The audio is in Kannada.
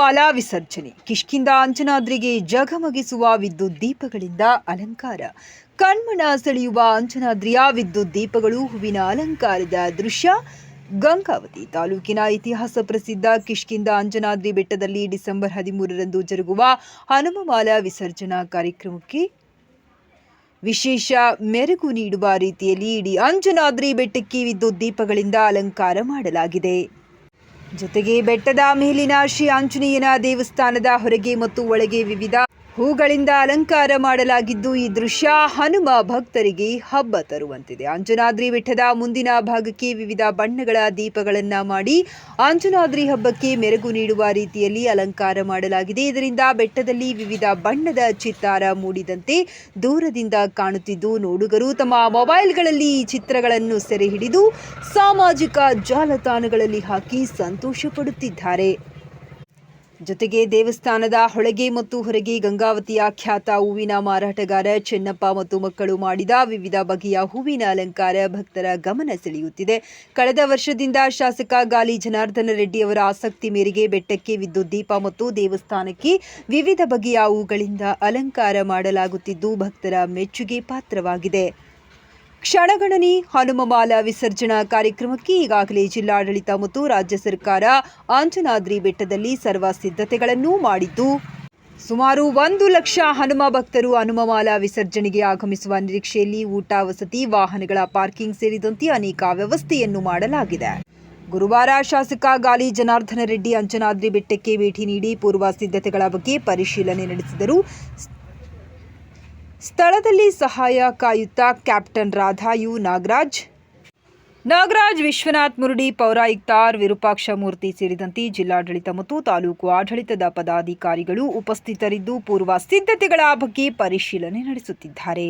ಹನುಮಮಾಲಾ ವಿಸರ್ಜನೆ. ಕಿಷ್ಕಿಂದ ಅಂಜನಾದ್ರಿಗೆ ಜಗಮಗಿಸುವ ವಿದ್ಯುತ್ ದೀಪಗಳಿಂದ ಅಲಂಕಾರ. ಕಣ್ಮನ ಸೆಳೆಯುವ ಅಂಜನಾದ್ರಿಯ ವಿದ್ಯುತ್ ದೀಪಗಳು ಹೂವಿನ ಅಲಂಕಾರದ ದೃಶ್ಯ. ಗಂಗಾವತಿ ತಾಲೂಕಿನ ಇತಿಹಾಸ ಪ್ರಸಿದ್ಧ ಕಿಷ್ಕಿಂದ ಅಂಜನಾದ್ರಿ ಬೆಟ್ಟದಲ್ಲಿ ಡಿಸೆಂಬರ್ ಹದಿಮೂರರಂದು ಜರುಗುವ ಹನುಮಮಾಲ ವಿಸರ್ಜನಾ ಕಾರ್ಯಕ್ರಮಕ್ಕೆ ವಿಶೇಷ ಮೆರುಗು ನೀಡುವ ರೀತಿಯಲ್ಲಿ ಇಡೀ ಅಂಜನಾದ್ರಿ ಬೆಟ್ಟಕ್ಕೆ ವಿದ್ಯುತ್ ದೀಪಗಳಿಂದ ಅಲಂಕಾರ ಮಾಡಲಾಗಿದೆ. ಜೊತೆಗೆ ಬೆಟ್ಟದ ಮೇಲಿನ ಶ್ರೀ ಆಂಜನೇಯನ ದೇವಸ್ಥಾನದ ಹೊರಗೆ ಮತ್ತು ಒಳಗೆ ವಿವಿಧ ಹೂಗಳಿಂದ ಅಲಂಕಾರ ಮಾಡಲಾಗಿದ್ದು ಈ ದೃಶ್ಯ ಹನುಮ ಭಕ್ತರಿಗೆ ಹಬ್ಬ ತರುವಂತಿದೆ. ಅಂಜನಾದ್ರಿ ಬೆಟ್ಟದ ಮುಂದಿನ ಭಾಗಕ್ಕೆ ವಿವಿಧ ಬಣ್ಣಗಳ ದೀಪಗಳನ್ನ ಮಾಡಿ ಅಂಜನಾದ್ರಿ ಹಬ್ಬಕ್ಕೆ ಮೆರುಗು ನೀಡುವ ರೀತಿಯಲ್ಲಿ ಅಲಂಕಾರ ಮಾಡಲಾಗಿದೆ. ಇದರಿಂದ ಬೆಟ್ಟದಲ್ಲಿ ವಿವಿಧ ಬಣ್ಣದ ಚಿತ್ತಾರ ಮೂಡಿದಂತೆ ದೂರದಿಂದ ಕಾಣುತ್ತಿದ್ದು ನೋಡುಗರು ತಮ್ಮ ಮೊಬೈಲ್ಗಳಲ್ಲಿ ಈ ಚಿತ್ರಗಳನ್ನು ಸೆರೆ ಹಿಡಿದು ಸಾಮಾಜಿಕ ಜಾಲತಾಣಗಳಲ್ಲಿ ಹಾಕಿ ಸಂತೋಷ ಪಡುತ್ತಿದ್ದಾರೆ. ಜೊತೆಗೆ ದೇವಸ್ಥಾನದ ಹೊಳಗೆ ಮತ್ತು ಹೊರಗೆ ಗಂಗಾವತಿಯ ಖ್ಯಾತ ಹೂವಿನ ಮಾರಾಟಗಾರ ಚೆನ್ನಪ್ಪ ಮತ್ತು ಮಕ್ಕಳು ಮಾಡಿದ ವಿವಿಧ ಬಗೆಯ ಹೂವಿನ ಅಲಂಕಾರ ಭಕ್ತರ ಗಮನ ಸೆಳೆಯುತ್ತಿದೆ. ಕಳೆದ ವರ್ಷದಿಂದ ಶಾಸಕ ಗಾಲಿ ಜನಾರ್ದನ ರೆಡ್ಡಿ ಅವರ ಆಸಕ್ತಿ ಮೇರೆಗೆ ಬೆಟ್ಟಕ್ಕೆ ವಿದ್ಯುತ್ ದೀಪ ಮತ್ತು ದೇವಸ್ಥಾನಕ್ಕೆ ವಿವಿಧ ಬಗೆಯ ಹೂಗಳಿಂದ ಅಲಂಕಾರ ಮಾಡಲಾಗುತ್ತಿದ್ದು ಭಕ್ತರ ಮೆಚ್ಚುಗೆ ಪಾತ್ರವಾಗಿದೆ. ಕ್ಷಣಗಣನಿ ಹನುಮಮಾಲ ವಿಸರ್ಜನಾ ಕಾರ್ಯಕ್ರಮಕ್ಕೆ ಈಗಾಗಲೇ ಜಿಲ್ಲಾಡಳಿತ ಮತ್ತು ರಾಜ್ಯ ಸರ್ಕಾರ ಆಂಜನಾದ್ರಿ ಬೆಟ್ಟದಲ್ಲಿ ಸರ್ವ ಸಿದ್ಧತೆಗಳನ್ನು ಮಾಡಿದ್ದು, ಸುಮಾರು ಒಂದು ಲಕ್ಷ ಹನುಮ ಭಕ್ತರು ಹನುಮಮಾಲ ವಿಸರ್ಜನೆಗೆ ಆಗಮಿಸುವ ನಿರೀಕ್ಷೆಯಲ್ಲಿ ಊಟ, ವಸತಿ, ವಾಹನಗಳ ಪಾರ್ಕಿಂಗ್ ಸೇರಿದಂತೆ ಅನೇಕ ವ್ಯವಸ್ಥೆಯನ್ನು ಮಾಡಲಾಗಿದೆ. ಗುರುವಾರ ಶಾಸಕ ಗಾಲಿ ಜನಾರ್ದನ ರೆಡ್ಡಿ ಅಂಜನಾದ್ರಿ ಬೆಟ್ಟಕ್ಕೆ ಭೇಟಿ ನೀಡಿ ಪೂರ್ವ ಸಿದ್ಧತೆಗಳ ಬಗ್ಗೆ ಪರಿಶೀಲನೆ ನಡೆಸಿದರು. ಸ್ಥಳದಲ್ಲಿ ಸಹಾಯ ಕಾಯುತ್ತಾ ಕ್ಯಾಪ್ಟನ್ ರಾಧಾ ಯು ನಾಗರಾಜ್. ನಾಗರಾಜ್ ವಿಶ್ವನಾಥ್ ಮುರುಡಿ ವಿರೂಪಾಕ್ಷ ಮೂರ್ತಿ ಸೇರಿದಂತೆ ಜಿಲ್ಲಾಡಳಿತ ಮತ್ತು ತಾಲೂಕು ಆಡಳಿತದ ಪದಾಧಿಕಾರಿಗಳು ಉಪಸ್ಥಿತರಿದ್ದು, ಪೂರ್ವ ಸಿದ್ಧತೆಗಳ ಬಗ್ಗೆ ಪರಿಶೀಲನೆ ನಡೆಸುತ್ತಿದ್ದಾರೆ.